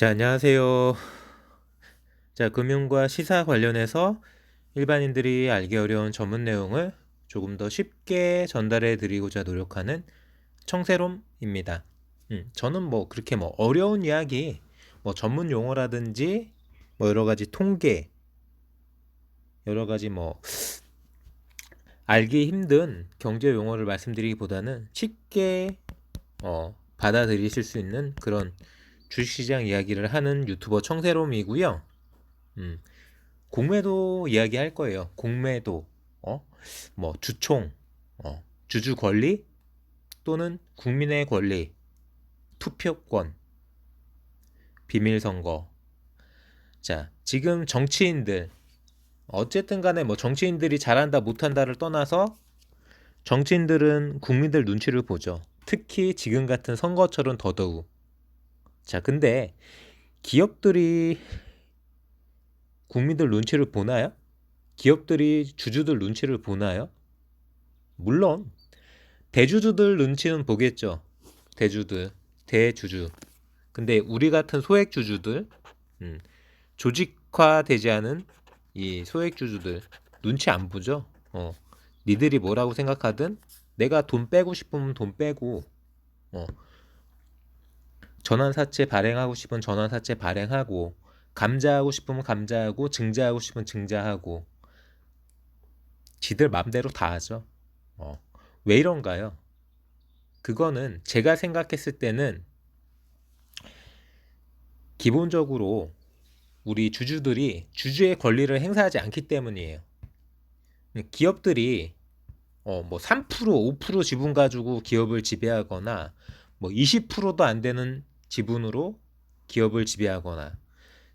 자, 안녕하세요. 자, 금융과 시사 관련해서 일반인들이 알기 어려운 전문 내용을 조금 더 쉽게 전달해 드리고자 노력하는 청세롬입니다. 음, 저는 뭐 그렇게 뭐 어려운 이야기, 뭐 전문 용어라든지 뭐 여러 가지 통계, 여러 가지 뭐 알기 힘든 경제 용어를 말씀드리기보다는 쉽게 어, 받아들이실 수 있는 그런 주식시장 이야기를 하는 유튜버 청세롬이고요. 음, 공매도 이야기 할 거예요. 공매도, 어, 뭐 주총, 어, 주주 권리 또는 국민의 권리, 투표권, 비밀 선거. 자, 지금 정치인들 어쨌든 간에 뭐 정치인들이 잘한다 못한다를 떠나서 정치인들은 국민들 눈치를 보죠. 특히 지금 같은 선거철은 더더욱. 자, 근데 기업들이 국민들 눈치를 보나요? 기업들이 주주들 눈치를 보나요? 물론 대주주들 눈치는 보겠죠. 대주들, 대주주. 근데 우리 같은 소액 주주들, 음, 조직화되지 않은 이 소액 주주들 눈치 안 보죠. 어, 니들이 뭐라고 생각하든 내가 돈 빼고 싶으면 돈 빼고, 어, 전환사채 발행하고 싶으면 전환사채 발행하고, 감자하고 싶으면 감자하고, 증자하고 싶으면 증자하고, 지들 맘대로 다 하죠. 어, 왜 이런가요? 그거는 제가 생각했을 때는 기본적으로 우리 주주들이 주주의 권리를 행사하지 않기 때문이에요. 기업들이 어, 뭐 3%, 5% 지분 가지고 기업을 지배하거나 뭐 20%도 안 되는 지분으로 기업을 지배하거나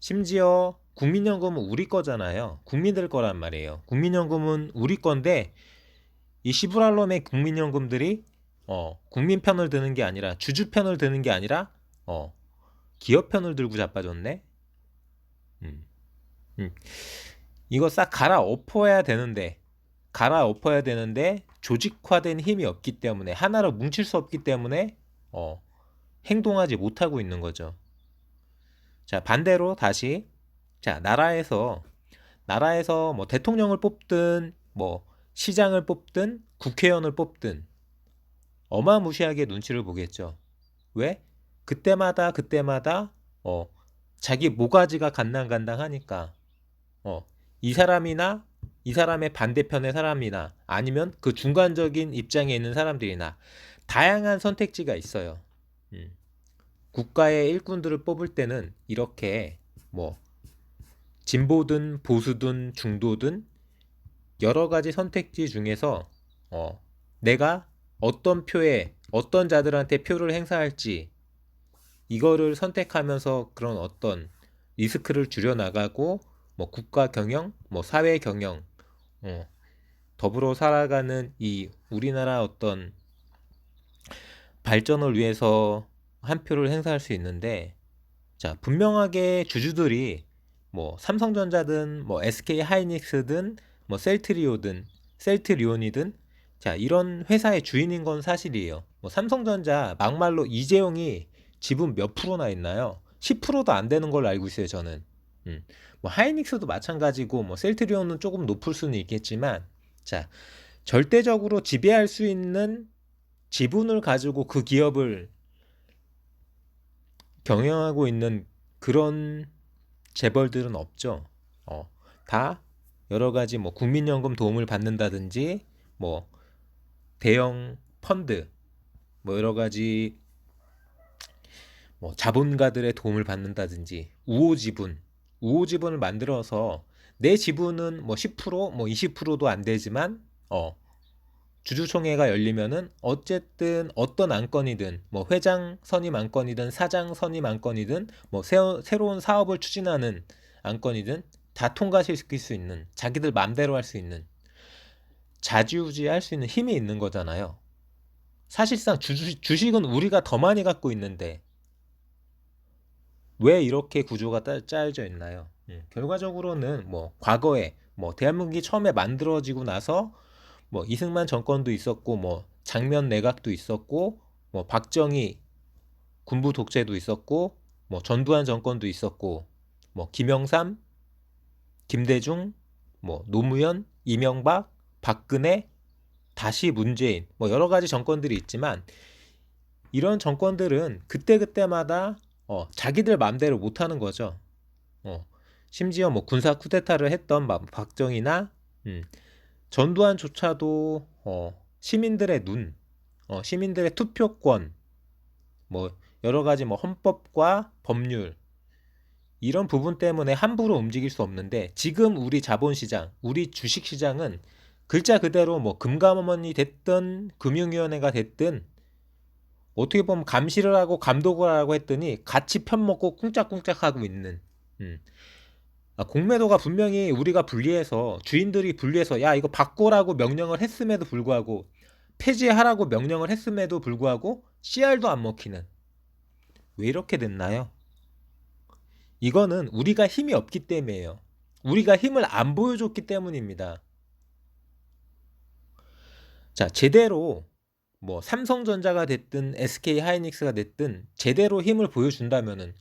심지어 국민연금은 우리 거잖아요. 국민들 거란 말이에요. 국민연금은 우리 건데 이 시부랄롬의 국민연금들이 어, 국민 편을 드는 게 아니라 주주 편을 드는 게 아니라 어, 기업 편을 들고 자빠졌네. 음. 음. 이거 싹 갈아엎어야 되는데 갈아엎어야 되는데 조직화된 힘이 없기 때문에 하나로 뭉칠 수 없기 때문에 어, 행동하지 못하고 있는 거죠. 자, 반대로 다시 자, 나라에서 나라에서 뭐 대통령을 뽑든 뭐 시장을 뽑든 국회의원을 뽑든 어마무시하게 눈치를 보겠죠. 왜? 그때마다 그때마다 어 자기 모가지가 간당간당하니까 어 이 사람이나 이 사람의 반대편의 사람이나 아니면 그 중간적인 입장에 있는 사람들이나 다양한 선택지가 있어요. 음. 국가의 일꾼들을 뽑을 때는 이렇게 뭐 진보든 보수든 중도든 여러 가지 선택지 중에서 어 내가 어떤 표에 어떤 자들한테 표를 행사할지 이거를 선택하면서 그런 어떤 리스크를 줄여 나가고 뭐 국가 경영, 뭐 사회 경영, 어, 더불어 살아가는 이 우리나라 어떤 발전을 위해서 한 표를 행사할 수 있는데 자 분명하게 주주들이 뭐 삼성전자든 뭐 SK 하이닉스든 뭐 셀트리오든 셀트리온이든 자 이런 회사의 주인인 건 사실이에요. 뭐 삼성전자 막말로 이재용이 지분 몇 프로나 있나요? 10%도 안 되는 걸로 알고 있어요 저는. 음. 뭐 하이닉스도 마찬가지고 뭐 셀트리온은 조금 높을 수는 있겠지만 자 절대적으로 지배할 수 있는 지분을 가지고 그 기업을 경영하고 있는 그런 재벌들은 없죠. 어, 다 여러 가지 뭐 국민연금 도움을 받는다든지 뭐 대형 펀드 뭐 여러 가지 뭐 자본가들의 도움을 받는다든지 우호 지분 우호 지분을 만들어서 내 지분은 뭐 10%, 뭐 20%도 안 되지만 어 주주총회가 열리면은 어쨌든 어떤 안건이든 뭐 회장 선임 안건이든 사장 선임 안건이든 뭐 새로, 새로운 사업을 추진하는 안건이든 다 통과시킬 수 있는 자기들 맘대로 할 수 있는 자주우지 할 수 있는 힘이 있는 거잖아요. 사실상 주식, 주식은 우리가 더 많이 갖고 있는데 왜 이렇게 구조가 짜여져 있나요? 예, 결과적으로는 뭐 과거에 뭐 대한민국이 처음에 만들어지고 나서 뭐 이승만 정권도 있었고 뭐 장면 내각도 있었고 뭐 박정희 군부 독재도 있었고 뭐 전두환 정권도 있었고 뭐 김영삼, 김대중, 뭐 노무현, 이명박, 박근혜, 다시 문재인 뭐 여러 가지 정권들이 있지만 이런 정권들은 그때그때마다 어, 자기들 마음대로 못하는 거죠. 어, 심지어 뭐 군사 쿠데타를 했던 막 박정희나 음, 전두환조차도 어, 시민들의 눈, 어, 시민들의 투표권, 뭐 여러 가지 뭐 헌법과 법률 이런 부분 때문에 함부로 움직일 수 없는데 지금 우리 자본시장, 우리 주식시장은 글자 그대로 뭐 금감원이 됐든 금융위원회가 됐든 어떻게 보면 감시를 하고 감독을 하고 했더니 같이 편먹고 꿍짝꿍짝 하고 있는 음. 아, 공매도가 분명히 우리가 분리해서 주인들이 분리해서 야 이거 바꾸라고 명령을 했음에도 불구하고 폐지하라고 명령을 했음에도 불구하고 CR도 안 먹히는 왜 이렇게 됐나요? 이거는 우리가 힘이 없기 때문이에요. 우리가 힘을 안 보여줬기 때문입니다. 자, 제대로 뭐 삼성전자가 됐든 SK 하이닉스가 됐든 제대로 힘을 보여준다면은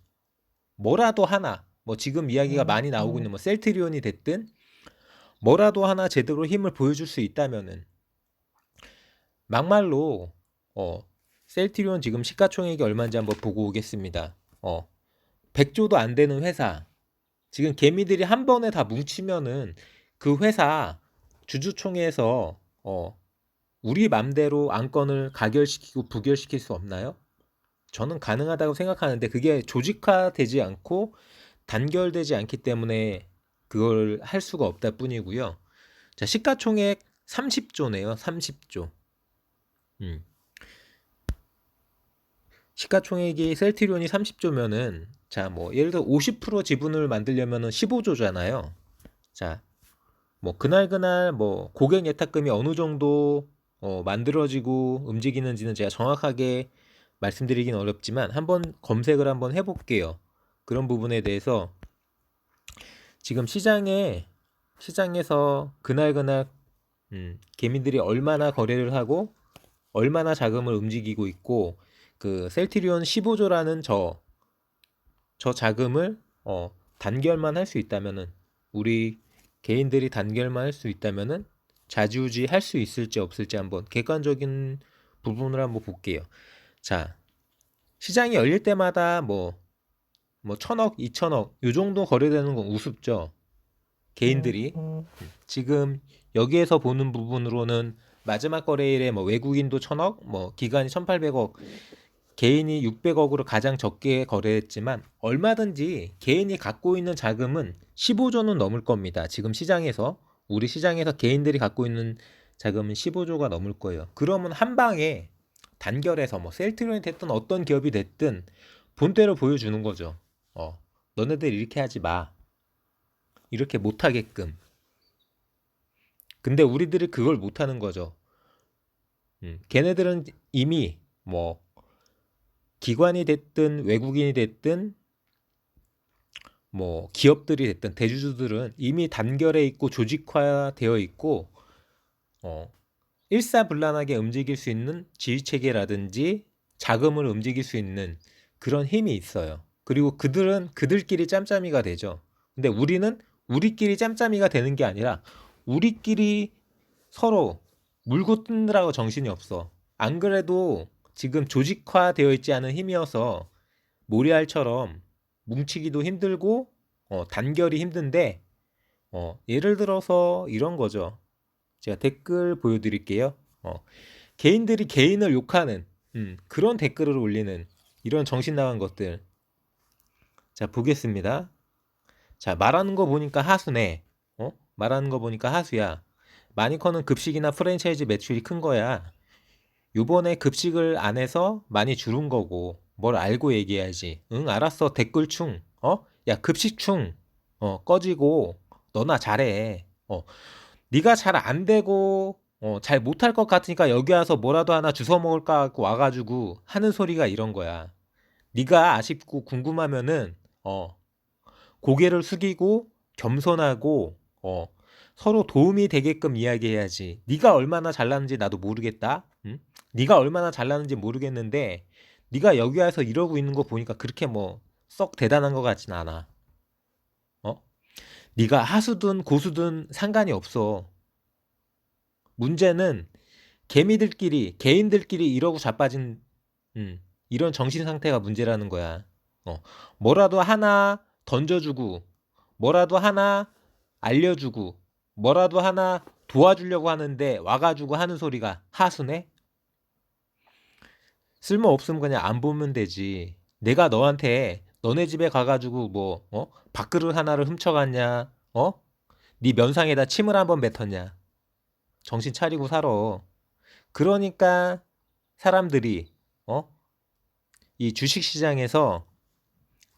뭐라도 하나 뭐 지금 이야기가 많이 나오고 있는 뭐 셀트리온이 됐든 뭐라도 하나 제대로 힘을 보여줄 수 있다면은 막말로 어 셀트리온 지금 시가총액이 얼마인지 한번 보고 오겠습니다. 어 100조도 안 되는 회사 지금 개미들이 한 번에 다 뭉치면은 그 회사 주주총회에서 어 우리 맘대로 안건을 가결시키고 부결시킬 수 없나요? 저는 가능하다고 생각하는데 그게 조직화되지 않고 단결되지 않기 때문에 그걸 할 수가 없다 뿐이고요. 자, 시가총액 30조네요. 30조. 음. 시가총액이 셀트리온이 30조면은 자, 뭐 예를 들어 50% 지분을 만들려면은 15조잖아요. 자, 뭐 그날 그날 뭐 고객 예탁금이 어느 정도 어, 만들어지고 움직이는지는 제가 정확하게 말씀드리긴 어렵지만 한번 검색을 한번 해볼게요. 그런 부분에 대해서 지금 시장에 시장에서 그날 그날 음, 개미들이 얼마나 거래를 하고 얼마나 자금을 움직이고 있고 그 셀트리온 15조라는 저, 저 자금을 어, 단결만 할 수 있다면은 우리 개인들이 단결만 할 수 있다면은 자주지 할 수 있을지 없을지 한번 객관적인 부분을 한번 볼게요. 자, 시장이 열릴 때마다 뭐, 뭐 천억, 이천억, 요 정도 거래되는 건 우습죠. 개인들이. 지금 여기에서 보는 부분으로는 마지막 거래일에 뭐 외국인도 천억, 뭐 기관이 천팔백억, 개인이 600억으로 가장 적게 거래했지만 얼마든지 개인이 갖고 있는 자금은 15조는 넘을 겁니다. 지금 시장에서. 우리 시장에서 개인들이 갖고 있는 자금은 15조가 넘을 거예요. 그러면 한 방에 단결해서 뭐 셀트리온이 됐든 어떤 기업이 됐든 본때를 보여주는 거죠. 어, 너네들 이렇게 하지 마. 이렇게 못하게끔. 근데 우리들이 그걸 못하는 거죠. 음, 걔네들은 이미 뭐 기관이 됐든 외국인이 됐든 뭐 기업들이 됐든 대주주들은 이미 단결해 있고 조직화되어 있고 어 일사불란하게 움직일 수 있는 지휘 체계라든지 자금을 움직일 수 있는 그런 힘이 있어요. 그리고 그들은 그들끼리 짬짬이가 되죠. 근데 우리는 우리끼리 짬짬이가 되는 게 아니라 우리끼리 서로 물고 뜯느라고 정신이 없어. 안 그래도 지금 조직화되어 있지 않은 힘이어서 모리알처럼 뭉치기도 힘들고 어, 단결이 힘든데 어, 예를 들어서 이런 거죠. 제가 댓글 보여드릴게요. 어, 개인들이 개인을 욕하는 음, 그런 댓글을 올리는 이런 정신 나간 것들. 자 보겠습니다. 자 말하는 거 보니까 하수네. 어? 말하는 거 보니까 하수야. 마니커는 급식이나 프랜차이즈 매출이 큰 거야. 요번에 급식을 안 해서 많이 줄은 거고 뭘 알고 얘기해야지. 응, 알았어. 댓글충. 어? 야, 급식충. 어, 꺼지고 너나 잘해. 어. 네가 잘 안 되고 어, 잘 못할 것 같으니까 여기 와서 뭐라도 하나 주워 먹을까 하고 와가지고 하는 소리가 이런 거야. 네가 아쉽고 궁금하면은 어, 고개를 숙이고 겸손하고 어, 서로 도움이 되게끔 이야기해야지. 네가 얼마나 잘나는지 나도 모르겠다. 응? 네가 얼마나 잘나는지 모르겠는데 네가 여기 와서 이러고 있는 거 보니까 그렇게 뭐 썩 대단한 것 같진 않아. 어? 네가 하수든 고수든 상관이 없어. 문제는 개미들끼리 개인들끼리 이러고 자빠진 음, 이런 정신 상태가 문제라는 거야. 어, 뭐라도 하나 던져주고 뭐라도 하나 알려주고 뭐라도 하나 도와주려고 하는데 와가지고 하는 소리가 하수네? 쓸모 없으면 그냥 안 보면 되지. 내가 너한테 너네 집에 가가지고 뭐 어? 밥그릇 하나를 훔쳐갔냐? 어? 네 면상에다 침을 한번 뱉었냐? 정신 차리고 살아. 그러니까 사람들이 어? 이 주식 시장에서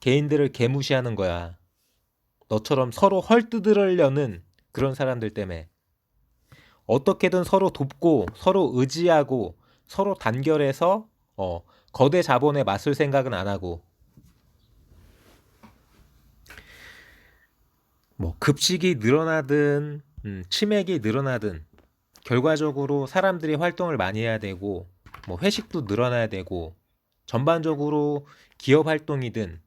개인들을 개무시하는 거야. 너처럼 서로 헐뜯으려는 그런 사람들 때문에 어떻게든 서로 돕고 서로 의지하고 서로 단결해서 어, 거대 자본에 맞설 생각은 안 하고 뭐 급식이 늘어나든 음, 치맥이 늘어나든 결과적으로 사람들이 활동을 많이 해야 되고 뭐 회식도 늘어나야 되고 전반적으로 기업 활동이든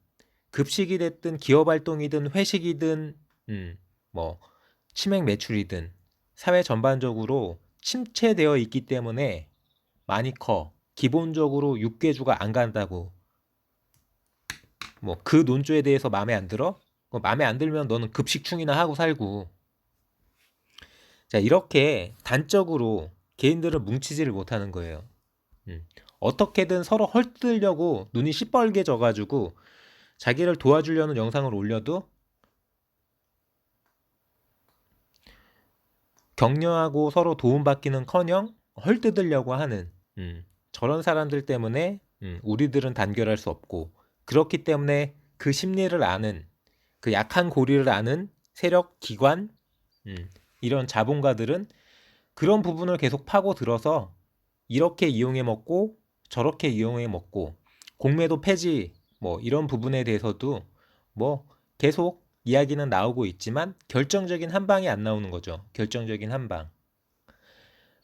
급식이 됐든 기업 활동이든 회식이든 음, 뭐 치맥 매출이든 사회 전반적으로 침체되어 있기 때문에 많이 커. 기본적으로 육개주가 안 간다고. 뭐 그 논조에 대해서 마음에 안 들어? 뭐 마음에 안 들면 너는 급식충이나 하고 살고. 자, 이렇게 단적으로 개인들을 뭉치지를 못하는 거예요. 음. 어떻게든 서로 헐뜯으려고 눈이 시뻘게 져가지고 자기를 도와주려는 영상을 올려도 격려하고 서로 도움받기는커녕 헐뜯으려고 하는 음, 저런 사람들 때문에 음, 우리들은 단결할 수 없고 그렇기 때문에 그 심리를 아는 그 약한 고리를 아는 세력 기관 음, 이런 자본가들은 그런 부분을 계속 파고 들어서 이렇게 이용해 먹고 저렇게 이용해 먹고 공매도 폐지 뭐 이런 부분에 대해서도 뭐 계속 이야기는 나오고 있지만 결정적인 한 방이 안 나오는 거죠. 결정적인 한 방.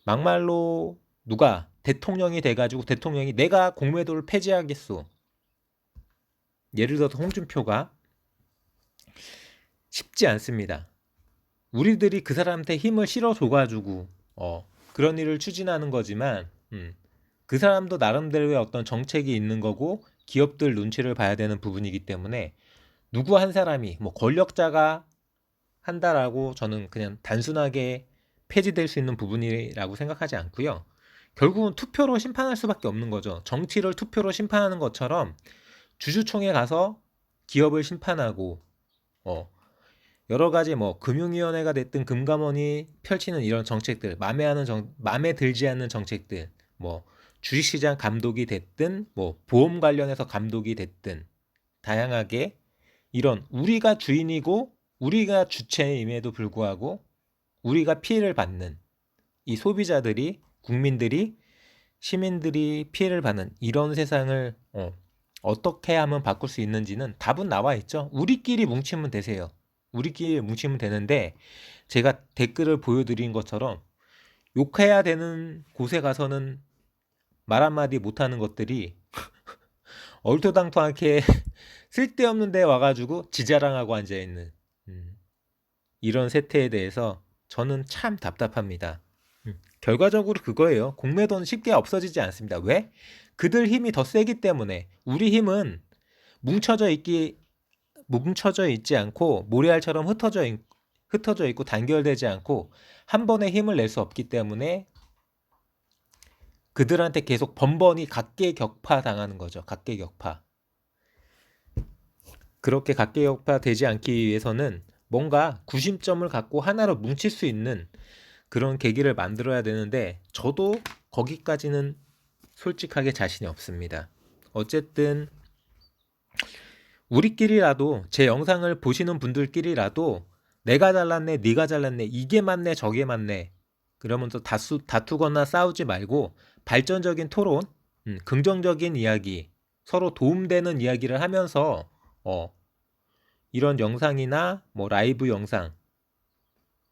막말로 누가 대통령이 돼가지고 대통령이 내가 공매도를 폐지하겠소. 예를 들어서 홍준표가 쉽지 않습니다. 우리들이 그 사람한테 힘을 실어줘가지고 어, 그런 일을 추진하는 거지만 음, 그 사람도 나름대로의 어떤 정책이 있는 거고 기업들 눈치를 봐야 되는 부분이기 때문에 누구 한 사람이 뭐 권력자가 한다라고 저는 그냥 단순하게 폐지될 수 있는 부분이라고 생각하지 않고요. 결국은 투표로 심판할 수밖에 없는 거죠. 정치를 투표로 심판하는 것처럼 주주총회 가서 기업을 심판하고 어 여러 가지 뭐 금융위원회가 됐든 금감원이 펼치는 이런 정책들 마음에 하는 정 마음에 들지 않는 정책들 뭐 주식시장 감독이 됐든 뭐 보험 관련해서 감독이 됐든 다양하게 이런 우리가 주인이고 우리가 주체임에도 불구하고 우리가 피해를 받는 이 소비자들이 국민들이 시민들이 피해를 받는 이런 세상을 어, 어떻게 하면 바꿀 수 있는지는 답은 나와 있죠. 우리끼리 뭉치면 되세요. 우리끼리 뭉치면 되는데 제가 댓글을 보여드린 것처럼 욕해야 되는 곳에 가서는 말 한마디 못하는 것들이 얼토당토하게 쓸데없는 데 와가지고 지자랑하고 앉아있는 음, 이런 세태에 대해서 저는 참 답답합니다. 음, 결과적으로 그거예요. 공매도는 쉽게 없어지지 않습니다. 왜? 그들 힘이 더 세기 때문에 우리 힘은 뭉쳐져 있기 뭉쳐져 있지 않고 모래알처럼 흩어져 있, 흩어져 있고 단결되지 않고 한 번에 힘을 낼 수 없기 때문에 그들한테 계속 번번이 각계격파 당하는 거죠. 각계격파. 그렇게 각계격파 되지 않기 위해서는 뭔가 구심점을 갖고 하나로 뭉칠 수 있는 그런 계기를 만들어야 되는데 저도 거기까지는 솔직하게 자신이 없습니다. 어쨌든 우리끼리라도 제 영상을 보시는 분들끼리라도 내가 잘났네, 네가 잘났네, 이게 맞네, 저게 맞네. 그러면서 다투, 다투거나 싸우지 말고 발전적인 토론, 음, 긍정적인 이야기, 서로 도움되는 이야기를 하면서 어, 이런 영상이나 뭐 라이브 영상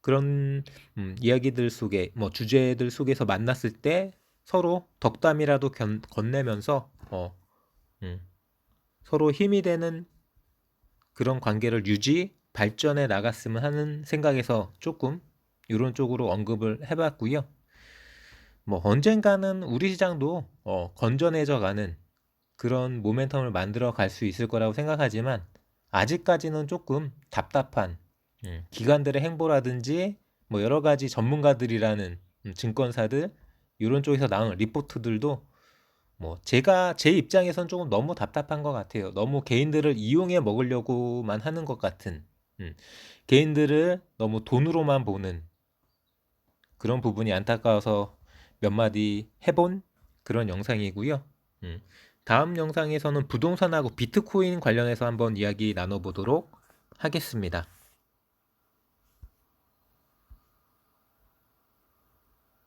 그런 음, 이야기들 속에 뭐 주제들 속에서 만났을 때 서로 덕담이라도 견, 건네면서 어, 음, 서로 힘이 되는 그런 관계를 유지 발전해 나갔으면 하는 생각에서 조금 이런 쪽으로 언급을 해봤고요. 뭐 언젠가는 우리 시장도 어, 건전해져 가는 그런 모멘텀을 만들어 갈 수 있을 거라고 생각하지만 아직까지는 조금 답답한 음, 기관들의 행보라든지 뭐 여러 가지 전문가들이라는 음, 증권사들 이런 쪽에서 나온 리포트들도 뭐 제가 제 입장에선 조금 너무 답답한 것 같아요. 너무 개인들을 이용해 먹으려고만 하는 것 같은 음, 개인들을 너무 돈으로만 보는 그런 부분이 안타까워서 몇 마디 해본 그런 영상이고요. 음, 다음 영상에서는 부동산하고 비트코인 관련해서 한번 이야기 나눠보도록 하겠습니다.